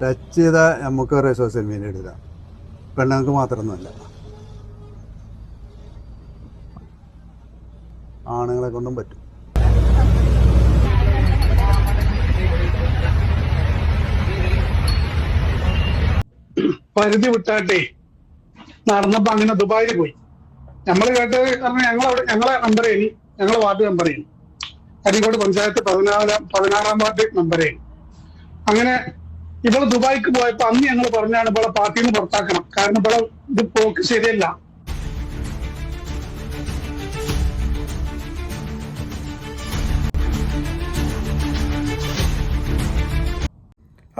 Touch ചെയ്താൽ നമുക്ക് ഒരു സോഷ്യൽ മീഡിയ ഇടാം. പെണ്ണുങ്ങൾക്ക് മാത്രമൊന്നുമല്ല. ആണുങ്ങളെ കൊണ്ടും പറ്റും. പരിധി വിട്ടാട്ടെ. നടന്നപ്പോ അങ്ങനെ ദുബായിൽ പോയി. നമ്മൾ കേട്ടത് കാരണം ഞങ്ങളവിടെ ഞങ്ങളെ നമ്പർ ചെയ്യും. ഞങ്ങളെ വാർഡ് മെമ്പർ ചെയ്യും. അരിക്കോട് പഞ്ചായത്ത് പതിനാലാം പതിനാറാം വാർഡ് മെമ്പറേനി അങ്ങനെ ഇവൾ ദുബായിക്ക് പോയപ്പോ അന്ന് ഞങ്ങൾ പറഞ്ഞാണ് ഇവളെ പാർട്ടിയിൽ നിന്ന് പുറത്താക്കണം. കാരണം ഇവളെ ഇത് പോക്ക് ശരിയല്ല.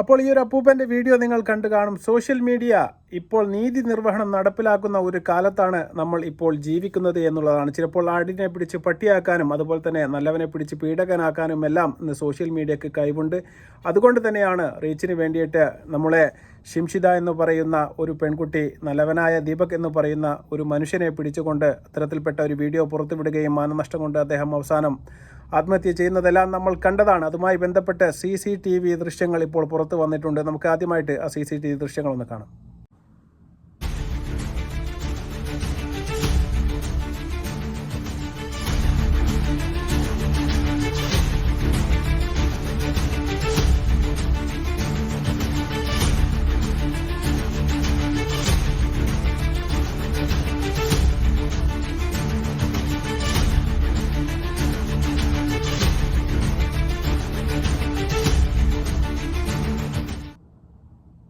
അപ്പോൾ ഈ ഒരു അപ്പൂപ്പന്റെ വീഡിയോ നിങ്ങൾ കണ്ടു കാണും. സോഷ്യൽ മീഡിയ ഇപ്പോൾ നീതി നിർവഹണം നടപ്പിലാക്കുന്ന ഒരു കാലത്താണ് നമ്മൾ ഇപ്പോൾ ജീവിക്കുന്നത് എന്നുള്ളതാണ്. ചിലപ്പോൾ ആടിനെ പിടിച്ച് പട്ടിയാക്കാനും അതുപോലെ തന്നെ നല്ലവനെ പിടിച്ച് പീഡകനാക്കാനും എല്ലാം ഇന്ന് സോഷ്യൽ മീഡിയക്ക് കഴിവുണ്ട്. അതുകൊണ്ട് തന്നെയാണ് റീച്ചിന് വേണ്ടിയിട്ട് നമ്മളെ ഷിംഷിത എന്ന് പറയുന്ന ഒരു പെൺകുട്ടി നല്ലവനായ ദീപക് എന്ന് പറയുന്ന ഒരു മനുഷ്യനെ പിടിച്ചുകൊണ്ട് അത്തരത്തിൽപ്പെട്ട ഒരു വീഡിയോ പുറത്തുവിടുകയും മാനനഷ്ടം കൊണ്ട് അദ്ദേഹം അവസാനം ആത്മഹത്യ ചെയ്യുന്നതെല്ലാം നമ്മൾ കണ്ടതാണ്. അതുമായി ബന്ധപ്പെട്ട് സി സി ടി വി ദൃശ്യങ്ങൾ ഇപ്പോൾ പുറത്തു വന്നിട്ടുണ്ട്. നമുക്ക് ആദ്യമായിട്ട് ആ സി സി ടി വി ദൃശ്യങ്ങളൊന്ന് കാണാം.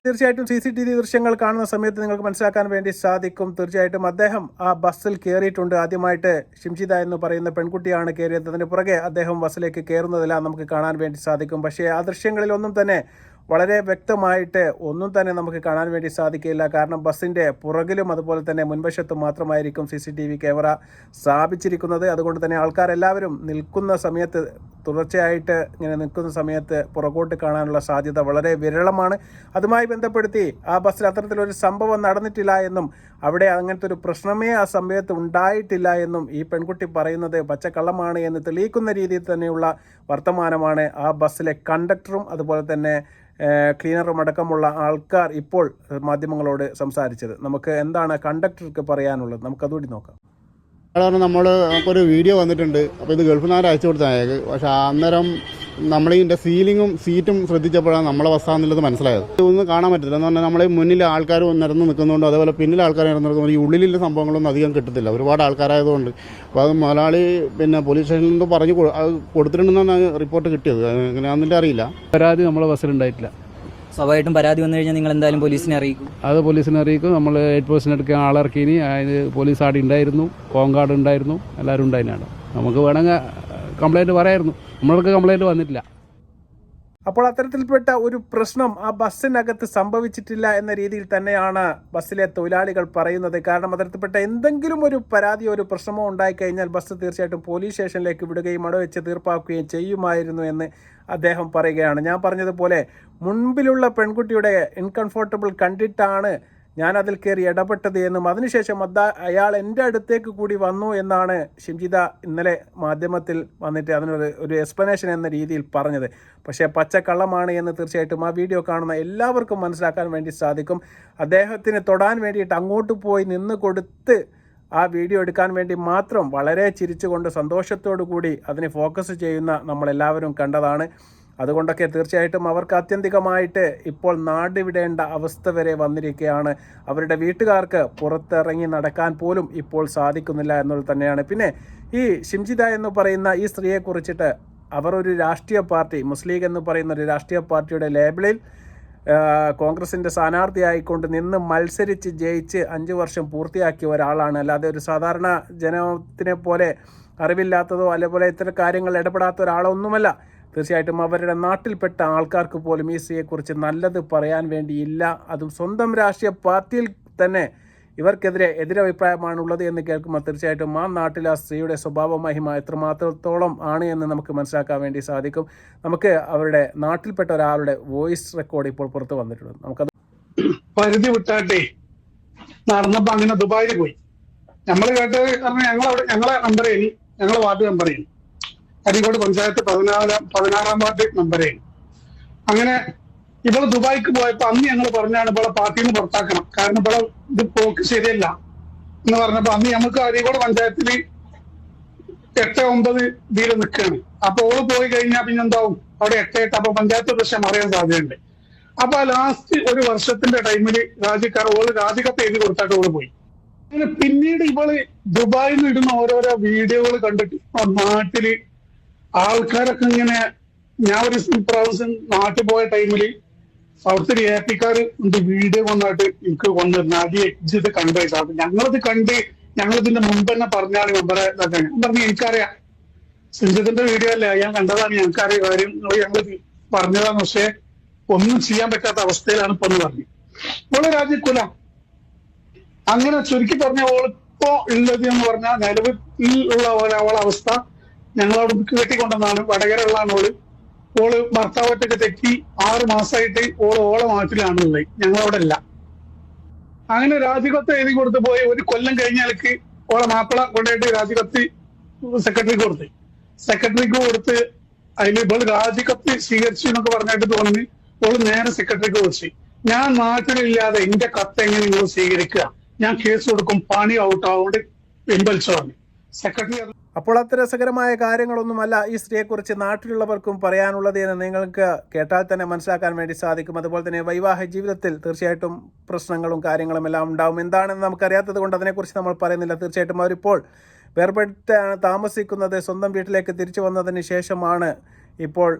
തീർച്ചയായിട്ടും സി സി ടി വി ദൃശ്യങ്ങൾ കാണുന്ന സമയത്ത് നിങ്ങൾക്ക് മനസ്സിലാക്കാൻ വേണ്ടി സാധിക്കും. തീർച്ചയായിട്ടും അദ്ദേഹം ആ ബസ്സിൽ കയറിയിട്ടുണ്ട് ആദ്യമായിട്ട് ഷിംഷിത എന്ന് പറയുന്ന പെൺകുട്ടിയാണ് കയറിയത് അതിന് പുറകെ അദ്ദേഹം ബസ്സിലേക്ക് കയറുന്നതെല്ലാം നമുക്ക് കാണാൻ വേണ്ടി സാധിക്കും. പക്ഷേ ആ ദൃശ്യങ്ങളിലൊന്നും തന്നെ വളരെ വ്യക്തമായിട്ട് ഒന്നും തന്നെ നമുക്ക് കാണാൻ വേണ്ടി സാധിക്കില്ല. കാരണം ബസ്സിന്റെ പുറകിലും അതുപോലെ തന്നെ മുൻവശത്തും മാത്രമായിരിക്കും C C T V camera സ്ഥാപിച്ചിരിക്കുന്നത്. അതുകൊണ്ട് തന്നെ ആൾക്കാരെല്ലാവരും നിൽക്കുന്ന സമയത്ത് തുടർച്ചയായിട്ട് ഇങ്ങനെ നിൽക്കുന്ന സമയത്ത് പുറകോട്ട് കാണാനുള്ള സാധ്യത വളരെ വിരളമാണ്. അതുമായി ബന്ധപ്പെടുത്തി ആ ബസ്സിൽ അത്തരത്തിലൊരു സംഭവം നടന്നിട്ടില്ല എന്നും അവിടെ അങ്ങനത്തെ ഒരു പ്രശ്നമേ ആ സമയത്ത് ഉണ്ടായിട്ടില്ല എന്നും ഈ പെൺകുട്ടി പറയുന്നത് പച്ചക്കള്ളമാണ് എന്ന് തെളിയിക്കുന്ന രീതിയിൽ തന്നെയുള്ള വർത്തമാനമാണ് ആ ബസ്സിലെ കണ്ടക്ടറും അതുപോലെ തന്നെ ക്ലീനറും അടക്കമുള്ള ആൾക്കാർ ഇപ്പോൾ മാധ്യമങ്ങളോട് സംസാരിച്ചത്. നമുക്ക് എന്താണ് കണ്ടക്ടർക്ക് പറയാനുള്ളത്? നമുക്കതുകൂടി നോക്കാം. പറഞ്ഞു നമ്മൾ ഒരു വീഡിയോ വന്നിട്ടുണ്ട്. അപ്പോൾ ഇത് ഗൾഫിൽ നിന്ന് അയച്ചു കൊടുത്ത അയാൾക്ക് പക്ഷെ അന്നേരം നമ്മൾ സീലിങ്ങും സീറ്റും ശ്രദ്ധിച്ചപ്പോഴാണ് നമ്മളെ വസ്താന്നുള്ളത് മനസ്സിലായത്. ഇതൊന്നും കാണാൻ പറ്റില്ല എന്ന് പറഞ്ഞാൽ നമ്മളെ മുന്നിൽ ആൾക്കാർ നിരന്ന് നിൽക്കുന്നതുകൊണ്ട് അതേപോലെ പിന്നിൽ ആൾക്കാർ നിരന്ന് നിൽക്കുന്നത് ഈ ഉള്ളിലുള്ള സംഭവങ്ങളൊന്നും അധികം കിട്ടത്തില്ല. ഒരുപാട് ആൾക്കാരായതുകൊണ്ട്. അപ്പോൾ അത് മലയാളി പിന്നെ പോലീസ് സ്റ്റേഷനിൽ നിന്ന് പറഞ്ഞ് കൊടുത്തിട്ടുണ്ടെന്നാണ് റിപ്പോർട്ട് കിട്ടിയത്. എങ്ങനെയാണെന്നിട്ട് അറിയില്ല പരാതി നമ്മളെ ബസ്സിലുണ്ടായിട്ടില്ല സ്വാഭാവികമായിട്ടും പരാതി വന്നു കഴിഞ്ഞാൽ നിങ്ങൾ എന്തായാലും പോലീസിനെ അറിയിക്കും. അത് പോലീസിനെ അറിയിക്കും. നമ്മൾ എയ്റ്റ് പേഴ്സന്റ് എടുക്കാൻ ആളിറക്കിനി അതിന് പോലീസ് ആടെ ഉണ്ടായിരുന്നു. കോങ്കാട് ഉണ്ടായിരുന്നു. എല്ലാവരും ഉണ്ടായിരുന്നു നമുക്ക് വേണമെങ്കിൽ കംപ്ലൈന്റ് പറയായിരുന്നു. നമ്മൾക്ക് കംപ്ലൈന്റ് വന്നിട്ടില്ല. അപ്പോൾ അത്തരത്തിൽപ്പെട്ട ഒരു പ്രശ്നം ആ ബസ്സിനകത്ത് സംഭവിച്ചിട്ടില്ല എന്ന രീതിയിൽ തന്നെയാണ് ബസ്സിലെ തൊഴിലാളികൾ പറയുന്നത്. കാരണം അത്തരത്തിൽപ്പെട്ട എന്തെങ്കിലും ഒരു പരാതിയോ ഒരു പ്രശ്നമോ ഉണ്ടായിക്കഴിഞ്ഞാൽ ബസ് തീർച്ചയായിട്ടും പോലീസ് സ്റ്റേഷനിലേക്ക് വിടുകയും അടവെച്ച് വെച്ച് തീർപ്പാക്കുകയും ചെയ്യുമായിരുന്നു എന്ന് അദ്ദേഹം പറയുകയാണ്. ഞാൻ പറഞ്ഞതുപോലെ മുൻപിലുള്ള പെൺകുട്ടിയുടെ ഇൻകംഫോർട്ടബിൾ കണ്ടിട്ടാണ് ഞാൻ അതിൽ കയറി ഇടപെട്ടത് എന്നും അതിനുശേഷം അദ്ദ അയാൾ എന്റെ അടുത്തേക്ക് കൂടി വന്നു എന്നാണ് ഷിംജിത ഇന്നലെ മാധ്യമത്തിൽ വന്നിട്ട് അതിനൊരു ഒരു എക്സ്പ്ലനേഷൻ എന്ന രീതിയിൽ പറഞ്ഞത്. പക്ഷേ പച്ചക്കള്ളമാണ് എന്ന് തീർച്ചയായിട്ടും ആ വീഡിയോ കാണുന്ന എല്ലാവർക്കും മനസ്സിലാക്കാൻ വേണ്ടി സാധിക്കും. അദ്ദേഹത്തിന് തൊടാൻ വേണ്ടിയിട്ട് അങ്ങോട്ട് പോയി നിന്ന് കൊടുത്ത് ആ വീഡിയോ എടുക്കാൻ വേണ്ടി മാത്രം വളരെ ചിരിച്ചുകൊണ്ട് സന്തോഷത്തോടു കൂടി അതിനെ ഫോക്കസ് ചെയ്യുന്ന നമ്മളെല്ലാവരും കണ്ടതാണ്. അതുകൊണ്ടൊക്കെ തീർച്ചയായിട്ടും അവർക്ക് ആത്യന്തികമായിട്ട് ഇപ്പോൾ നാടുവിടേണ്ട അവസ്ഥ വരെ വന്നിരിക്കുകയാണ്. അവരുടെ വീട്ടുകാർക്ക് പുറത്തിറങ്ങി നടക്കാൻ പോലും ഇപ്പോൾ സാധിക്കുന്നില്ല എന്നുള്ളത് തന്നെയാണ്. പിന്നെ ഈ ഷിംജിത എന്ന് പറയുന്ന ഈ സ്ത്രീയെക്കുറിച്ചിട്ട് അവർ ഒരു രാഷ്ട്രീയ പാർട്ടി മുസ്ലിം എന്ന് പറയുന്ന ഒരു രാഷ്ട്രീയ പാർട്ടിയുടെ ലേബിളിൽ കോൺഗ്രസിന്റെ സ്ഥാനാർത്ഥിയായിക്കൊണ്ട് നിന്ന് മത്സരിച്ച് ജയിച്ച് അഞ്ച് വർഷം പൂർത്തിയാക്കിയ ഒരാളാണ്. അല്ലാതെ ഒരു സാധാരണ ജനത്തിനെ പോലെ അറിവില്ലാത്തതോ അതേപോലെ ഇത്തരം കാര്യങ്ങൾ ഇടപെടാത്ത ഒരാളൊന്നുമല്ല. തീർച്ചയായിട്ടും അവരുടെ നാട്ടിൽപ്പെട്ട ആൾക്കാർക്ക് പോലും ഈ സിയെക്കുറിച്ച് നല്ലത് പറയാൻ വേണ്ടിയില്ല. അതും സ്വന്തം രാഷ്ട്രീയ പാർട്ടിയിൽ തന്നെ ഇവർക്കെതിരെ എതിരഭിപ്രായമാണുള്ളത് എന്ന് കേൾക്കുമ്പോൾ തീർച്ചയായിട്ടും ആ നാട്ടിലെ ആ സ്ത്രീയുടെ സ്വഭാവ മഹിമ എത്രമാത്രത്തോളം ആണ് എന്ന് നമുക്ക് മനസ്സിലാക്കാൻ വേണ്ടി സാധിക്കും. നമുക്ക് അവരുടെ നാട്ടിൽപ്പെട്ട ഒരാളുടെ വോയിസ് റെക്കോർഡ് ഇപ്പോൾ പുറത്ത് വന്നിട്ടുണ്ട്. നമുക്കത് പരിധി വിട്ടാട്ടെ. നടന്നപ്പോ അങ്ങനെ ദുബായിൽ പോയി. നമ്മൾ കേട്ടത് കാരണം ഞങ്ങൾ അവിടെ ഞങ്ങളെ മെമ്പറേനി ഞങ്ങളെ വാർഡ് മെമ്പറേനി അരീക്കോട് പഞ്ചായത്ത് പതിനാലാം പതിനാറാം വാർഡ് മെമ്പറേനി അങ്ങനെ ഇവൾ ദുബായിക്ക് പോയപ്പോ അന്ന് ഞങ്ങൾ പറഞ്ഞാണ് ഇവളെ പാർട്ടിയിൽ നിന്ന് പുറത്താക്കണം. കാരണം ഇവളെ ഇത് പോക്ക് ശരിയല്ല. എന്ന് പറഞ്ഞപ്പോ അന്ന് നമുക്ക് അരീകോട് പഞ്ചായത്തിൽ എട്ട് ഒമ്പത് ഇതിൽ നിൽക്കുകയാണ് അപ്പൊ ഓൾ പോയി കഴിഞ്ഞാൽ പിന്നെ എന്താവും അവിടെ എട്ട് എട്ട് അപ്പൊ പഞ്ചായത്ത് പ്രശ്നം അറിയാൻ സാധ്യതയുണ്ട്. അപ്പൊ ലാസ്റ്റ് ഒരു വർഷത്തിന്റെ ടൈമിൽ രാജിക്കാർ ഓൾ രാജിക്കത്ത് എഴുതി കൊടുത്തായിട്ട് ഓൾ പോയി. അങ്ങനെ പിന്നീട് ഇവൾ ദുബായിൽ നിന്ന് ഇടുന്ന ഓരോരോ വീഡിയോകൾ കണ്ടിട്ട് നാട്ടിൽ ആൾക്കാരൊക്കെ ഇങ്ങനെ ഞാൻ ഒരു പ്രാവശ്യം നാട്ടിൽ പോയ ടൈമിൽ അവിടുത്തെ ഒരു എ പിക്കാർ ഉണ്ട് വീഡിയോ കൊണ്ടായിട്ട് എനിക്ക് കൊണ്ടുവരുന്ന അത് എക്സിത് കണ്ടത് അപ്പൊ ഞങ്ങളത് കണ്ട് ഞങ്ങളിതിന്റെ മുമ്പ് തന്നെ പറഞ്ഞാണ് മെമ്പറെ ഞാൻ പറഞ്ഞു എനിക്കറിയാം. സിഞ്ചിത്തിന്റെ വീഡിയോ അല്ല? ഞാൻ കണ്ടതാണ്. ഞങ്ങൾക്കറിയാം കാര്യം. ഞങ്ങൾ പറഞ്ഞതാണ്. പക്ഷെ ഒന്നും ചെയ്യാൻ പറ്റാത്ത അവസ്ഥയിലാണ് ഇപ്പൊ എന്ന് പറഞ്ഞു. ഓൾ രാജ്യക്കുല അങ്ങനെ ചുരുക്കി പറഞ്ഞ ഓളിപ്പോ ഉള്ളത് എന്ന് പറഞ്ഞാൽ നിലവിൽ ഉള്ള അവസ്ഥ ഞങ്ങളവിടെ കെട്ടിക്കൊണ്ടെന്നാണ്. വടകര ഉള്ളതാണ് ഓൾ. ഓൾ ഭർത്താവറ്റൊക്കെ തെറ്റി ആറ് മാസമായിട്ട് ഓൾ ഓളെ നാട്ടിലാണ് ഉള്ളത് ഞങ്ങളവിടെ അല്ല അങ്ങനെ രാജികത്ത് എഴുതി കൊടുത്ത് പോയി. ഒരു കൊല്ലം കഴിഞ്ഞാലേക്ക് ഓളെ മാപ്പിള കൊണ്ടുപോയിട്ട് രാജികത്ത് സെക്രട്ടറിക്ക് കൊടുത്ത്. സെക്രട്ടറിക്ക് കൊടുത്ത് അതിൽ ഇപ്പോൾ രാജികത്ത് സ്വീകരിച്ചു എന്നൊക്കെ പറഞ്ഞിട്ട് തോന്നി ഓൾ നേരെ സെക്രട്ടറിക്ക് കുറിച്ച് ഞാൻ നാട്ടിലില്ലാതെ എന്റെ കത്ത് എങ്ങനെ നിങ്ങൾ സ്വീകരിക്കുക? ഞാൻ കേസ് കൊടുക്കും പണി ഔട്ട് ആവുകൊണ്ട് പിൻവലിച്ചു പറഞ്ഞു. സെക്രട്ടറി അപ്പോൾ അത്ര രസകരമായ കാര്യങ്ങളൊന്നുമല്ല ഈ സ്ത്രീയെക്കുറിച്ച് നാട്ടിലുള്ളവർക്കും പറയാനുള്ളത് എന്ന് നിങ്ങൾക്ക് കേട്ടാൽ തന്നെ മനസ്സിലാക്കാൻ വേണ്ടി സാധിക്കും. അതുപോലെ തന്നെ വൈവാഹിക ജീവിതത്തിൽ തീർച്ചയായിട്ടും പ്രശ്നങ്ങളും കാര്യങ്ങളും എല്ലാം ഉണ്ടാവും. എന്താണെന്ന് നമുക്കറിയാത്തത് കൊണ്ട് അതിനെക്കുറിച്ച് നമ്മൾ പറയുന്നില്ല. തീർച്ചയായിട്ടും അവരിപ്പോൾ വേർപെട്ടാണ് താമസിക്കുന്നത്. സ്വന്തം വീട്ടിലേക്ക് തിരിച്ചു വന്നതിന് ശേഷമാണ് ഇപ്പോൾ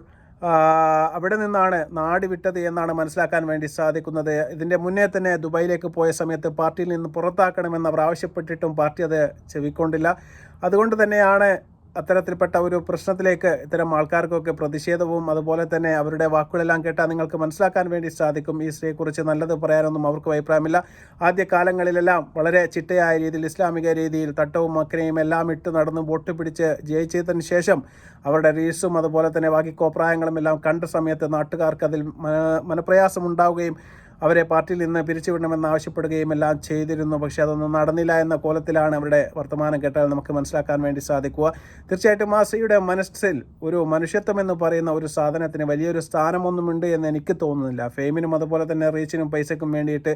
അവിടെ നിന്നാണ് നാട് വിട്ടത് എന്നാണ് മനസ്സിലാക്കാൻ വേണ്ടി സാധിക്കുന്നത്. ഇതിന്റെ മുന്നേ തന്നെ ദുബായിലേക്ക് പോയ സമയത്ത് പാർട്ടിയിൽ നിന്ന് പുറത്താക്കണമെന്ന് അവർ ആവശ്യപ്പെട്ടിട്ടും പാർട്ടി അത് ചെവിക്കൊണ്ടില്ല. അതുകൊണ്ട് തന്നെയാണ് അത്തരത്തിൽപ്പെട്ട ഒരു പ്രശ്നത്തിലേക്ക് ഇത്തരം ആൾക്കാർക്കൊക്കെ പ്രതിഷേധവും അതുപോലെ തന്നെ അവരുടെ വാക്കുകളെല്ലാം കേട്ടാൽ നിങ്ങൾക്ക് മനസ്സിലാക്കാൻ വേണ്ടി സാധിക്കും. ഈ സ്ത്രീയെക്കുറിച്ച് നല്ലത് പറയാനൊന്നും അവർക്ക് അഭിപ്രായമില്ല. ആദ്യ കാലങ്ങളിലെല്ലാം വളരെ ചിട്ടയായ രീതിയിൽ ഇസ്ലാമിക രീതിയിൽ തട്ടവും മക്കനെയും എല്ലാം ഇട്ട് നടന്ന് വോട്ട് പിടിച്ച് ജയിച്ചതിന് ശേഷം അവരുടെ റീൽസും അതുപോലെ തന്നെ ബാക്കി കോപ്രായങ്ങളും എല്ലാം കണ്ട സമയത്ത് നാട്ടുകാർക്ക് അതിൽ മനപ്രയാസം ഉണ്ടാവുകയും അവരെ പാർട്ടിയിൽ നിന്ന് പിരിച്ചുവിടണമെന്ന് ആവശ്യപ്പെടുകയും എല്ലാം ചെയ്തിരുന്നു. പക്ഷേ അതൊന്നും നടന്നില്ല എന്ന കോലത്തിലാണ് അവരുടെ വർത്തമാനം കേട്ടാൽ നമുക്ക് മനസ്സിലാക്കാൻ വേണ്ടി സാധിക്കുക. തീർച്ചയായിട്ടും ആ മനസ്സിൽ ഒരു മനുഷ്യത്വം എന്ന് പറയുന്ന ഒരു സാധനത്തിന് വലിയൊരു സ്ഥാനമൊന്നുമുണ്ട് എന്ന് എനിക്ക് തോന്നുന്നില്ല. ഫെയിമിനും അതുപോലെ തന്നെ റീച്ചിനും പൈസക്കും വേണ്ടിയിട്ട്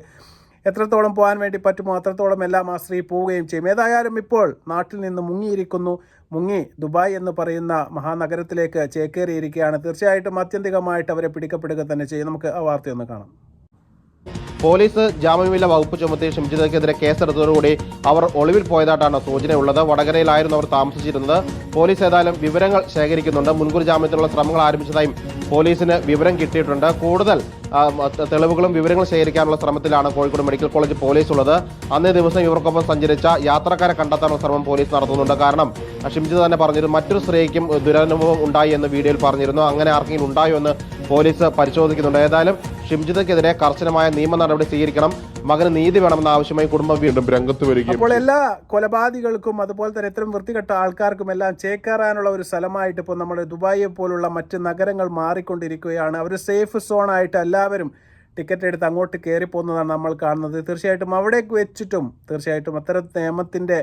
എത്രത്തോളം പോകാൻ വേണ്ടി പറ്റുമോ അത്രത്തോളം എല്ലാം ആ സ്ത്രീ പോവുകയും ചെയ്യും. ഏതായാലും ഇപ്പോൾ നാട്ടിൽ നിന്ന് മുങ്ങിയിരിക്കുന്നു. മുങ്ങി ദുബായ് എന്ന് പറയുന്ന മഹാനഗരത്തിലേക്ക് ചേക്കേറിയിരിക്കുകയാണ്. തീർച്ചയായിട്ടും ആത്യന്തികമായിട്ട് അവരെ പിടിക്കപ്പെടുക തന്നെ ചെയ്യും. നമുക്ക് ആ വാർത്തയൊന്ന് കാണാം. പോലീസ് ജാമ്യമില്ല വകുപ്പ് ചുമത്തി ഷിംജിതയ്ക്കെതിരെ കേസെടുത്തതോടുകൂടി അവർ ഒളിവിൽ പോയതായിട്ടാണ് സൂചനയുള്ളത്. വടകരയിലായിരുന്നു അവർ താമസിച്ചിരുന്നത്. പോലീസ് ഏതായാലും വിവരങ്ങൾ ശേഖരിക്കുന്നുണ്ട്. മുൻകൂർ ജാമ്യത്തിനുള്ള ശ്രമങ്ങൾ ആരംഭിച്ചതായും പോലീസിന് വിവരം കിട്ടിയിട്ടുണ്ട്. കൂടുതൽ തെളിവുകളും വിവരങ്ങളും ശേഖരിക്കാനുള്ള ശ്രമത്തിലാണ് കോഴിക്കോട് മെഡിക്കൽ കോളേജ് പോലീസ് ഉള്ളത്. അന്നേ ദിവസം ഇവർക്കൊപ്പം സഞ്ചരിച്ച യാത്രക്കാരെ കണ്ടെത്താനുള്ള ശ്രമം പോലീസ് നടത്തുന്നുണ്ട്. കാരണം ഷിംജി തന്നെ പറഞ്ഞിരുന്നു മറ്റൊരു സ്ത്രീക്കും ദുരനുഭവം ഉണ്ടായി എന്ന് വീഡിയോയിൽ പറഞ്ഞിരുന്നു. അങ്ങനെ ആർക്കെങ്കിലും ഉണ്ടായോ എന്ന് പോലീസ് പരിശോധിക്കുന്നുണ്ട്. ഏതായാലും ഷിംജിതയ്ക്കെതിരെ കർശനമായ നിയമ നടപടി സ്വീകരിക്കണം. മകന് നീതി വേണമെന്ന ആവശ്യമായി കുടുംബം വീണ്ടും രംഗത്ത് വരികയും. അപ്പോൾ എല്ലാ കൊലപാതകങ്ങൾക്കും അതുപോലെ തന്നെ ഇത്തരം വൃത്തികെട്ട ആൾക്കാർക്കും എല്ലാം ചേക്കേറാനുള്ള ഒരു സ്ഥലമായിട്ട് ഇപ്പോൾ നമ്മുടെ ദുബായിയെ പോലുള്ള മറ്റ് നഗരങ്ങൾ മാറിക്കൊണ്ടിരിക്കുകയാണ്. അവർ സേഫ് സോണായിട്ട് എല്ലാവരും ടിക്കറ്റ് എടുത്ത് അങ്ങോട്ട് കയറിപ്പോകുന്നതാണ് നമ്മൾ കാണുന്നത്. തീർച്ചയായിട്ടും അവിടേക്ക് വെച്ചിട്ടും തീർച്ചയായിട്ടും അത്തരം നിയമത്തിന്റെ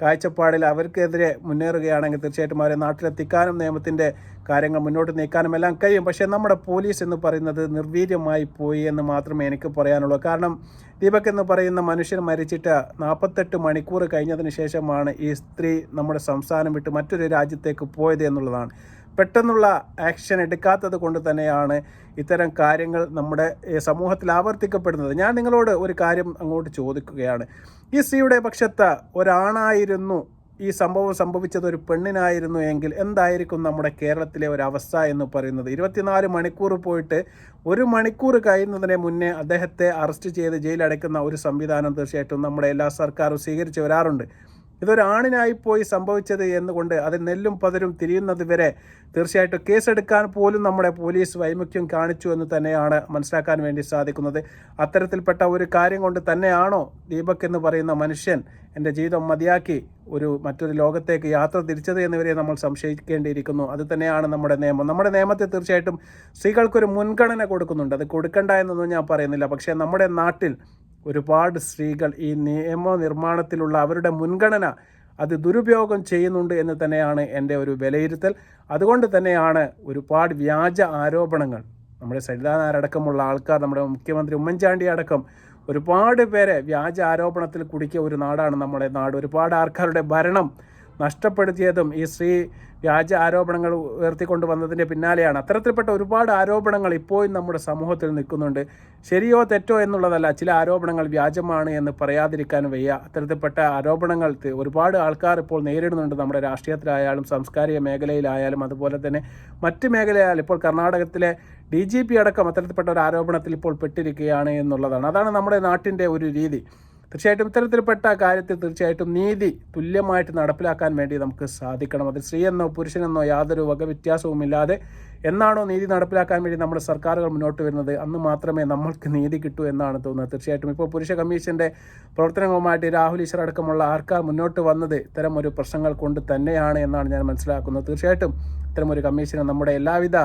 കാഴ്ചപ്പാടിൽ അവർക്കെതിരെ മുന്നേറുകയാണെങ്കിൽ തീർച്ചയായിട്ടും അവരെ നാട്ടിലെത്തിക്കാനും നിയമത്തിന്റെ കാര്യങ്ങൾ മുന്നോട്ട് നീക്കാനും എല്ലാം കഴിയും. പക്ഷേ നമ്മുടെ പോലീസ് എന്ന് പറയുന്നത് നിർവീര്യമായി പോയി എന്ന് മാത്രമേ എനിക്ക് പറയാനുള്ളൂ. കാരണം ദീപക് എന്ന് പറയുന്ന മനുഷ്യൻ മരിച്ചിട്ട് നാൽപ്പത്തെട്ട് മണിക്കൂർ കഴിഞ്ഞതിന് ശേഷമാണ് ഈ സ്ത്രീ നമ്മുടെ സംസ്ഥാനം വിട്ട് മറ്റൊരു രാജ്യത്തേക്ക് പോയത് എന്നുള്ളതാണ്. പെട്ടെന്നുള്ള ആക്ഷൻ എടുക്കാത്തത് കൊണ്ട് തന്നെയാണ് ഇത്തരം കാര്യങ്ങൾ നമ്മുടെ സമൂഹത്തിൽ ആവർത്തിക്കപ്പെടുന്നത്. ഞാൻ നിങ്ങളോട് ഒരു കാര്യം അങ്ങോട്ട് ചോദിക്കുകയാണ്. ഈ സ്ത്രീയുടെ പക്ഷത്ത് ഒരാണായിരുന്നു ഈ സംഭവം സംഭവിച്ചത് ഒരു പെണ്ണിനായിരുന്നു എങ്കിൽ എന്തായിരിക്കും നമ്മുടെ കേരളത്തിലെ ഒരു അവസ്ഥ എന്ന് പറയുന്നത്? ഇരുപത്തിനാല് മണിക്കൂർ പോയിട്ട് ഒരു മണിക്കൂർ കഴിയുന്നതിന് മുന്നേ അദ്ദേഹത്തെ അറസ്റ്റ് ചെയ്ത് ജയിലടയ്ക്കുന്ന ഒരു സംവിധാനം തീർച്ചയായിട്ടും നമ്മുടെ എല്ലാ സർക്കാരും സ്വീകരിച്ചു വരാറുണ്ട്. ഇതൊരാണിനായി പോയി സംഭവിച്ചത് എന്നുകൊണ്ട് അത് നെല്ലും പതരും തിരിയുന്നത് വരെ തീർച്ചയായിട്ടും കേസെടുക്കാൻ പോലും നമ്മുടെ പോലീസ് വൈമുഖ്യം കാണിച്ചു എന്ന് തന്നെയാണ് മനസ്സിലാക്കാൻ വേണ്ടി സാധിക്കുന്നത്. അത്തരത്തിൽപ്പെട്ട ഒരു കാര്യം കൊണ്ട് തന്നെയാണോ ദീപക് എന്ന് പറയുന്ന മനുഷ്യൻ എന്റെ ജീവിതം മതിയാക്കി ഒരു മറ്റൊരു ലോകത്തേക്ക് യാത്ര തിരിച്ചത് എന്നിവരെ നമ്മൾ സംശയിക്കേണ്ടിയിരിക്കുന്നു. അത് തന്നെയാണ് നമ്മുടെ നിയമം. നമ്മുടെ നിയമത്തെ തീർച്ചയായിട്ടും സ്ത്രീകൾക്കൊരു മുൻഗണന കൊടുക്കുന്നുണ്ട്. അത് കൊടുക്കണ്ട എന്നൊന്നും ഞാൻ പറയുന്നില്ല. പക്ഷേ നമ്മുടെ നാട്ടിൽ ഒരുപാട് സ്ത്രീകൾ ഈ നിയമനിർമ്മാണത്തിലുള്ള അവരുടെ മുൻഗണന അത് ദുരുപയോഗം ചെയ്യുന്നുണ്ട് എന്ന് തന്നെയാണ് എന്റെ ഒരു വിലയിരുത്തൽ. അതുകൊണ്ട് തന്നെയാണ് ഒരുപാട് വ്യാജ ആരോപണങ്ങൾ. നമ്മുടെ സരിതാനാരടക്കമുള്ള ആൾക്കാർ നമ്മുടെ മുഖ്യമന്ത്രി ഉമ്മൻചാണ്ടി അടക്കം ഒരുപാട് പേരെ വ്യാജ ആരോപണത്തിൽ കുടിക്കിയ ഒരു നാടാണ് നമ്മുടെ നാട്. ഒരുപാട് ആൾക്കാരുടെ ഭരണം നഷ്ടപ്പെടുത്തിയതും ഈ സ്ത്രീ വ്യാജ ആരോപണങ്ങൾ ഉയർത്തിക്കൊണ്ട് വന്നതിന്റെ പിന്നാലെയാണ്. അത്തരത്തിൽപ്പെട്ട ഒരുപാട് ആരോപണങ്ങൾ ഇപ്പോഴും നമ്മുടെ സമൂഹത്തിൽ നിൽക്കുന്നുണ്ട്. ശരിയോ തെറ്റോ എന്നുള്ളതല്ല ചില ആരോപണങ്ങൾ വ്യാജമാണ് എന്ന് പറയാതിരിക്കാൻ വയ്യ. അത്തരത്തിൽപ്പെട്ട ആരോപണങ്ങൾ ഒരുപാട് ആൾക്കാർ ഇപ്പോൾ നേരിടുന്നുണ്ട്. നമ്മുടെ രാഷ്ട്രീയത്തിലായാലും സാംസ്കാരിക മേഖലയിലായാലും അതുപോലെ തന്നെ മറ്റ് മേഖലയായാലും ഇപ്പോൾ കർണാടകത്തിലെ ഡി ജി പി അടക്കം അത്തരത്തിൽപ്പെട്ട ഒരു ആരോപണത്തിൽ ഇപ്പോൾ പെട്ടിരിക്കുകയാണ് എന്നുള്ളതാണ്. അതാണ് നമ്മുടെ നാട്ടിന്റെ ഒരു രീതി. തീർച്ചയായിട്ടും ഇത്തരത്തിൽപ്പെട്ട കാര്യത്തിൽ തീർച്ചയായിട്ടും നീതി തുല്യമായിട്ട് നടപ്പിലാക്കാൻ വേണ്ടി നമുക്ക് സാധിക്കണം. അത് സ്ത്രീയെന്നോ പുരുഷനെന്നോ യാതൊരു വക വ്യത്യാസവുമില്ലാതെ എന്നാണോ നീതി നടപ്പിലാക്കാൻ വേണ്ടി നമ്മുടെ സർക്കാരുകൾ മുന്നോട്ട് വരുന്നത്? അന്ന് മാത്രമേ നമ്മൾക്ക് നീതി കിട്ടൂ എന്നാണ് തോന്നുന്നത്. തീർച്ചയായിട്ടും ഇപ്പോൾ പുരുഷ കമ്മീഷന്റെ പ്രവർത്തനങ്ങളുമായിട്ട് രാഹുൽ ഈശ്വർ അടക്കമുള്ള ആൾക്കാർ മുന്നോട്ട് വന്നത് ഇത്തരം ഒരു പ്രശ്നങ്ങൾ കൊണ്ട് തന്നെയാണ് എന്നാണ് ഞാൻ മനസ്സിലാക്കുന്നത്. തീർച്ചയായിട്ടും ഇത്തരം ഒരു കമ്മീഷന് നമ്മുടെ എല്ലാവിധ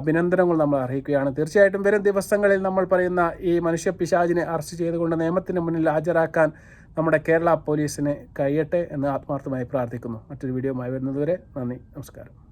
അഭിനന്ദനങ്ങൾ നമ്മൾ അറിയിക്കുകയാണ്. തീർച്ചയായിട്ടും വരും ദിവസങ്ങളിൽ നമ്മൾ പറയുന്ന ഈ മനുഷ്യ പിശാചിനെ അറസ്റ്റ് ചെയ്തുകൊണ്ട് നിയമത്തിന് മുന്നിൽ ഹാജരാക്കാൻ നമ്മുടെ കേരള പോലീസിന് കഴിയട്ടെ എന്ന് ആത്മാർത്ഥമായി പ്രാർത്ഥിക്കുന്നു. മറ്റൊരു വീഡിയോയുമായി വരുന്നതുവരെ നന്ദി നമസ്കാരം.